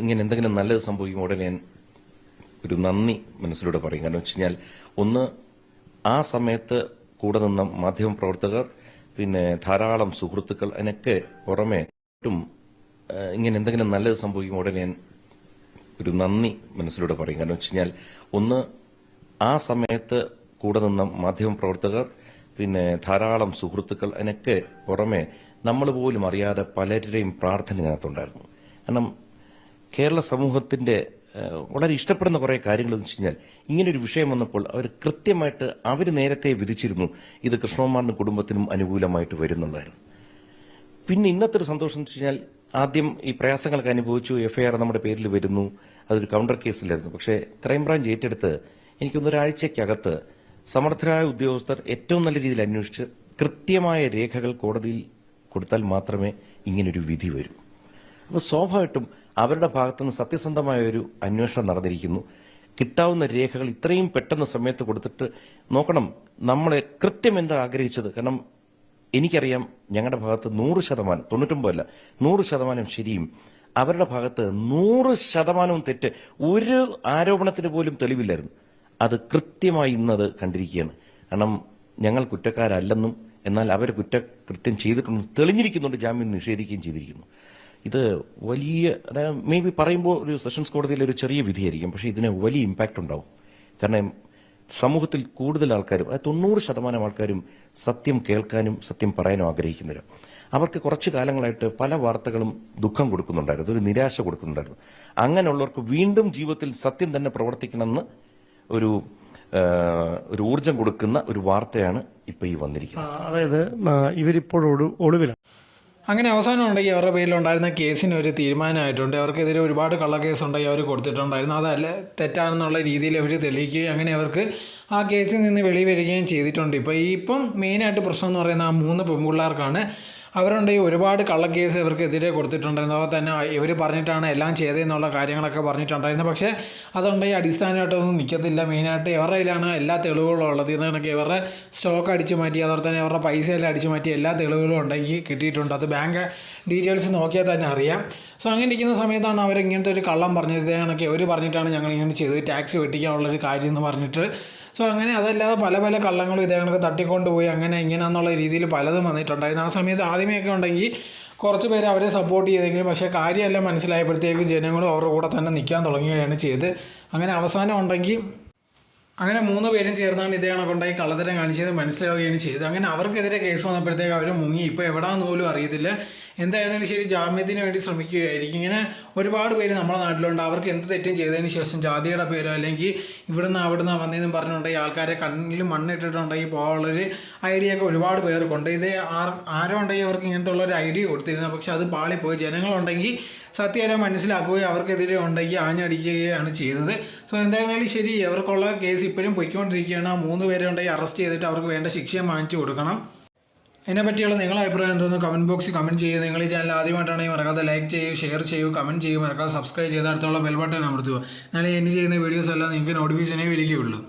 ഇങ്ങനെ എന്തെങ്കിലും നല്ലത് സംഭവിക്കുമ്പോൾ ഉടനെ ഞാൻ ഒരു നന്ദി മനസ്സിലൂടെ പറയും. കാരണം വെച്ച് കഴിഞ്ഞാൽ ഒന്ന് ആ സമയത്ത് കൂടെ നിന്ന മാധ്യമ പ്രവർത്തകർ പിന്നെ ധാരാളം സുഹൃത്തുക്കൾ അതിനൊക്കെ പുറമെ ഇങ്ങനെ എന്തെങ്കിലും നല്ലത് സംഭവിക്കുമ്പോൾ ഉടനെ ഞാൻ ഒരു നന്ദി മനസ്സിലൂടെ പറയും. കാരണം വെച്ച് കഴിഞ്ഞാൽ ഒന്ന് ആ സമയത്ത് കൂടെ നിന്ന മാധ്യമ പ്രവർത്തകർ പിന്നെ ധാരാളം സുഹൃത്തുക്കൾ അതിനൊക്കെ പുറമെ നമ്മൾ പോലും അറിയാതെ പലരുടെയും പ്രാർത്ഥന ഇതിനകത്തുണ്ടായിരുന്നു കാരണം കേരള സമൂഹത്തിന്റെ വളരെ ഇഷ്ടപ്പെടുന്ന കുറെ കാര്യങ്ങൾ എന്ന് വെച്ച് കഴിഞ്ഞാൽ ഇങ്ങനൊരു വിഷയം വന്നപ്പോൾ അവർ കൃത്യമായിട്ട് അവർ നേരത്തെ വിധിച്ചിരുന്നു ഇത് കൃഷ്ണകുമാറിനും കുടുംബത്തിനും അനുകൂലമായിട്ട് വരുന്നുള്ളായിരുന്നു പിന്നെ ഇന്നത്തെ ഒരു സന്തോഷം എന്ന് വെച്ച് കഴിഞ്ഞാൽ ആദ്യം ഈ പ്രയാസങ്ങളൊക്കെ അനുഭവിച്ചു എഫ്ഐആർ നമ്മുടെ പേരിൽ വരുന്നു അതൊരു കൗണ്ടർ കേസിലായിരുന്നു. പക്ഷേ ക്രൈംബ്രാഞ്ച് ഏറ്റെടുത്ത് എനിക്കൊന്ന് ഒരാഴ്ചക്കകത്ത് സമർത്ഥരായ ഉദ്യോഗസ്ഥർ ഏറ്റവും നല്ല രീതിയിൽ അന്വേഷിച്ച് കൃത്യമായ രേഖകൾ കോടതിയിൽ കൊടുത്താൽ മാത്രമേ ഇങ്ങനൊരു വിധി വരൂ. അപ്പോൾ സ്വാഭാവികമായിട്ടും അവരുടെ ഭാഗത്തുനിന്ന് സത്യസന്ധമായ ഒരു അന്വേഷണം നടന്നിരിക്കുന്നു. കിട്ടാവുന്ന രേഖകൾ ഇത്രയും പെട്ടെന്ന് സമയത്ത് കൊടുത്തിട്ട് നോക്കണം നമ്മളെ കൃത്യം എന്താ ആഗ്രഹിച്ചത്? കാരണം എനിക്കറിയാം ഞങ്ങളുടെ ഭാഗത്ത് നൂറ് ശതമാനം തൊണ്ണൂറ്റൊമ്പതല്ല നൂറ് ശതമാനം ശരിയും. അവരുടെ ഭാഗത്ത് നൂറ് ശതമാനവും തെറ്റ്. ഒരു ആരോപണത്തിന് പോലും തെളിവില്ലായിരുന്നു. അത് കൃത്യമായി ഇന്നത് കണ്ടിരിക്കുകയാണ്. കാരണം ഞങ്ങൾ കുറ്റക്കാരല്ലെന്നും എന്നാൽ അവർ കുറ്റകൃത്യം ചെയ്തിട്ടുണ്ടെന്ന് തെളിഞ്ഞിരിക്കുന്നുണ്ട് ജാമ്യം നിഷേധിക്കുകയും ചെയ്തിരിക്കുന്നു. ഇത് വലിയ മേ ബി പറയുമ്പോൾ ഒരു സെഷൻസ് കോടതിയിലെ ഒരു ചെറിയ വിധിയായിരിക്കും പക്ഷേ ഇതിന് വലിയ ഇമ്പാക്റ്റ് ഉണ്ടാവും. കാരണം സമൂഹത്തിൽ കൂടുതൽ ആൾക്കാരും അതായത് തൊണ്ണൂറ് ശതമാനം ആൾക്കാരും സത്യം കേൾക്കാനും സത്യം പറയാനും ആഗ്രഹിക്കുന്നവരും. അവർക്ക് കുറച്ച് കാലങ്ങളായിട്ട് പല വാർത്തകളും ദുഃഖം കൊടുക്കുന്നുണ്ടായിരുന്നു ഒരു നിരാശ കൊടുക്കുന്നുണ്ടായിരുന്നു. അങ്ങനെയുള്ളവർക്ക് വീണ്ടും ജീവിതത്തിൽ സത്യം തന്നെ പ്രവർത്തിക്കണമെന്ന് ഒരു ഒരു ഊർജം കൊടുക്കുന്ന ഒരു വാർത്തയാണ് ഇപ്പൊ ഈ വന്നിരിക്കുന്നത്. അതായത് ഇവരിപ്പോഴോട് ഒളിവിലാണ്. അങ്ങനെ അവസാനം ഉണ്ടെങ്കിൽ അവരുടെ പേരിലുണ്ടായിരുന്ന കേസിന് ഒരു തീരുമാനമായിട്ടുണ്ട്. അവർക്കെതിരെ ഒരുപാട് കള്ളക്കേസ് ഉണ്ടെങ്കിൽ അവർ കൊടുത്തിട്ടുണ്ടായിരുന്നു. അതല്ല തെറ്റാണെന്നുള്ള രീതിയിൽ അവർ തെളിയിക്കുകയും അങ്ങനെ അവർക്ക് ആ കേസിൽ നിന്ന് വെളി വരികയും ചെയ്തിട്ടുണ്ട്. ഇപ്പോൾ ഈ ഇപ്പം മെയിനായിട്ട് പ്രശ്നം എന്ന് പറയുന്നത് ആ മൂന്ന് പെൺപിള്ളേർക്കാണ്. അവരുണ്ടെങ്കിൽ ഒരുപാട് കള്ളക്കേസ് ഇവർക്കെതിരെ കൊടുത്തിട്ടുണ്ടായിരുന്നു. അതുപോലെ തന്നെ ഇവർ പറഞ്ഞിട്ടാണ് എല്ലാം ചെയ്തതെന്നുള്ള കാര്യങ്ങളൊക്കെ പറഞ്ഞിട്ടുണ്ടായിരുന്നു. പക്ഷേ ഈ അടിസ്ഥാനമായിട്ടൊന്നും നിൽക്കത്തില്ല മെയിനായിട്ട് ഇവരുടെ കയ്യിലാണ് എല്ലാ തെളിവുകളും ഉള്ളത്. ഇത് കണക്ക് ഇവരുടെ സ്റ്റോക്ക് അടിച്ചു മാറ്റി അതുപോലെ തന്നെ ഇവരുടെ പൈസ എല്ലാം അടിച്ചു മാറ്റി എല്ലാ തെളിവുകളും ഉണ്ടെങ്കിൽ കിട്ടിയിട്ടുണ്ട്. അത് ബാങ്ക് ഡീറ്റെയിൽസ് നോക്കിയാൽ തന്നെ അറിയാം. സോ അങ്ങനെ ഇരിക്കുന്ന സമയത്താണ് അവർ ഇങ്ങനത്തെ ഒരു കള്ളം പറഞ്ഞത്. കണക്ക് ഇവർ പറഞ്ഞിട്ടാണ് ഞങ്ങൾ ഇങ്ങനെ ചെയ്ത് ടാക്സ് വെട്ടിക്കാനുള്ളൊരു കാര്യം എന്ന് പറഞ്ഞിട്ട് സോ അങ്ങനെ അതല്ലാതെ പല പല കള്ളങ്ങളും ഇതേ കണക്ക് തട്ടിക്കൊണ്ടുപോയി അങ്ങനെ ഇങ്ങനെ എന്നുള്ള രീതിയിൽ പലതും വന്നിട്ടുണ്ടായിരുന്നു. ആ സമയത്ത് ആദ്യമേയൊക്കെ ഉണ്ടെങ്കിൽ കുറച്ച് പേര് അവരെ സപ്പോർട്ട് ചെയ്തെങ്കിലും പക്ഷേ കാര്യമെല്ലാം മനസ്സിലായപ്പോഴത്തേക്ക് ജനങ്ങളും അവരുടെ കൂടെ തന്നെ നിൽക്കാൻ തുടങ്ങുകയാണ് ചെയ്ത് അങ്ങനെ അവസാനം ഉണ്ടെങ്കിൽ അങ്ങനെ മൂന്ന് പേരും ചേർന്നാണ് ഇതേ കണക്കുണ്ടായി കള്ളത്തരം കാണിച്ചത് മനസ്സിലാവുകയാണ് ചെയ്തത്. അങ്ങനെ അവർക്കെതിരെ കേസ് വന്നപ്പോഴത്തേക്ക് അവർ മുങ്ങി. ഇപ്പോൾ എവിടാന്ന് പോലും അറിയത്തില്ല. എന്തായിരുന്നാലും ശരി ജാമ്യത്തിന് വേണ്ടി ശ്രമിക്കുകയായിരിക്കും. ഇങ്ങനെ ഒരുപാട് പേര് നമ്മുടെ നാട്ടിലുണ്ട്. അവർക്ക് എന്ത് തെറ്റും ചെയ്തതിന് ശേഷം ജാതിയുടെ പേരോ അല്ലെങ്കിൽ ഇവിടുന്ന് അവിടുന്ന് വന്നതെന്നും പറഞ്ഞിട്ടുണ്ടെങ്കിൽ ആൾക്കാരെ കണ്ണിൽ മണ്ണിട്ടിട്ടുണ്ടെങ്കിൽ പോകാനുള്ളൊരു ഐഡിയ ഒക്കെ ഒരുപാട് പേർക്കുണ്ട് ഇത് ആരോ ഉണ്ടെങ്കിൽ അവർക്ക് ഇങ്ങനത്തെ ഉള്ളൊരു ഐഡിയ കൊടുത്തിരുന്നത്? പക്ഷെ അത് പാളിപ്പോയി. ജനങ്ങളുണ്ടെങ്കിൽ സത്യം മനസ്സിലാക്കുകയും അവർക്കെതിരെ ഉണ്ടെങ്കിൽ ആഞ്ഞടിക്കുകയാണ് ചെയ്തത് സോ എന്തായിരുന്നാലും ശരി അവർക്കുള്ള കേസ് ഇപ്പോഴും പൊയ്ക്കൊണ്ടിരിക്കുകയാണ്. മൂന്ന് പേരെ ഉണ്ടെങ്കിൽ അറസ്റ്റ് ചെയ്തിട്ട് അവർക്ക് വേണ്ട ശിക്ഷ വാങ്ങിച്ചു കൊടുക്കണം. എന്നെ പറ്റിയുള്ള നിങ്ങളുടെ അഭിപ്രായം എന്തോന്ന് കമന്റ് ബോക്സിൽ കമന്റ് ചെയ്യുക. നിങ്ങൾ ഈ ചാനൽ ആദ്യമായിട്ടാണെങ്കിൽ മറക്കാതെ ലൈക്ക് ചെയ്യൂ ഷെയർ ചെയ്യൂ കമന്റ് ചെയ്യൂ. മറക്കാതെ സബ്സ്ക്രൈബ് ചെയ്ത് അടുത്തുള്ള ബെൽ ബട്ടൺ അമർത്തുക. എന്നാലേ ഇനി ചെയ്യുന്ന വീഡിയോസ് എല്ലാം നിങ്ങൾക്ക് നോട്ടിഫിക്കേഷനേ വരികയുള്ളൂ